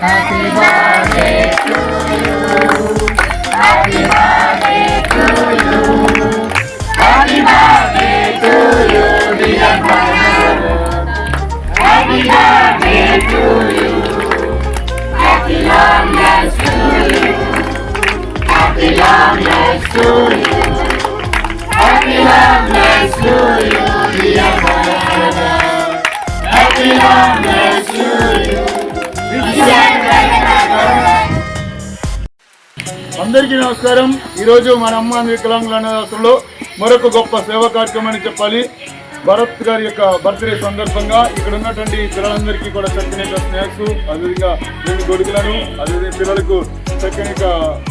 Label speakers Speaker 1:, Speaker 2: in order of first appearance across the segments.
Speaker 1: Happy birthday to you. Happy birthday to you. Happy birthday to you, dear brother. Happy birthday to you. Happy long life to you. Happy long life to you. Happy long life to you, dear brother. Happy long
Speaker 2: అందరికీ నమస్కారం. ఈరోజు మన అమ్మ వికలాంగుల అనాథాశ్రమంలో మరొక గొప్ప సేవా కార్యక్రమాన్ని చెప్పాలి. భరత్ గారి యొక్క బర్త్డే సందర్భంగా ఇక్కడ ఉన్నటువంటి పిల్లలందరికీ కూడా చక్కని యొక్క స్నాక్స్ అదేవిధంగా రెండు గొడుగులను అదేవిధంగా పిల్లలకు చక్కని యొక్క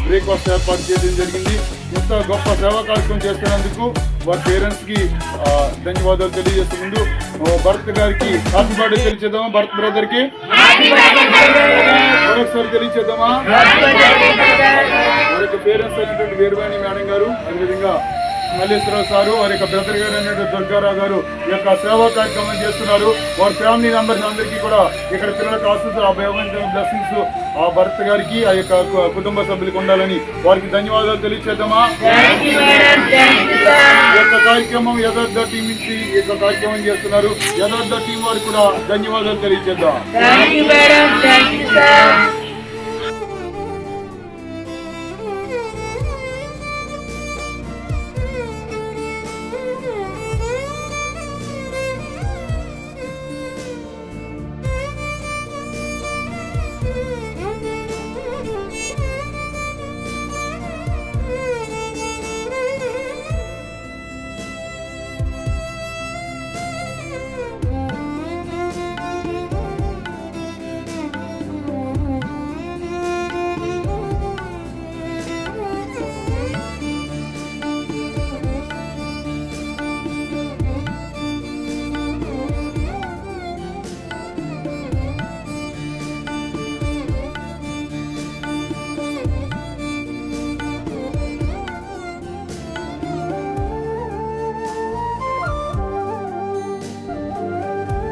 Speaker 2: బ్రేక్ఫాస్ట్ ఏర్పాటు చేయడం జరిగింది. ఇంత గొప్ప సేవా కార్యక్రమం చేస్తున్నందుకు వారి పేరెంట్స్కి ధన్యవాదాలు తెలియజేసే ముందు భరత్ గారికి హ్యాపీ బర్త్డే తెలియచేద్దామా? భరత్ బ్రదర్కి మరొకసారి తెలియచేద్దామా? పేరెంట్స్ అయినటువంటి వీరవాణి మేడం గారు అదేవిధంగా మల్లేశ్వరరావు సారు వారి యొక్క బ్రదర్ గారు అయినటువంటి దుర్గారావు గారు ఈ యొక్క సేవా కార్యక్రమం చేస్తున్నారు. వారి ఫ్యామిలీ మెంబర్స్ అందరికీ కూడా ఇక్కడ పిల్లలకు ఆశిస్తూ ఆ భగవంతుని బ్లెస్సింగ్స్ ఆ భర్త గారికి ఆ యొక్క కుటుంబ సభ్యులకు ఉండాలని వారికి ధన్యవాదాలు తెలియచేద్దామా? ఈ యొక్క కార్యక్రమం యథార్థ టీం నుంచి ఈ యొక్క కార్యక్రమం చేస్తున్నారు. యథార్థ టీం వారికి కూడా ధన్యవాదాలు తెలియచేద్దాం.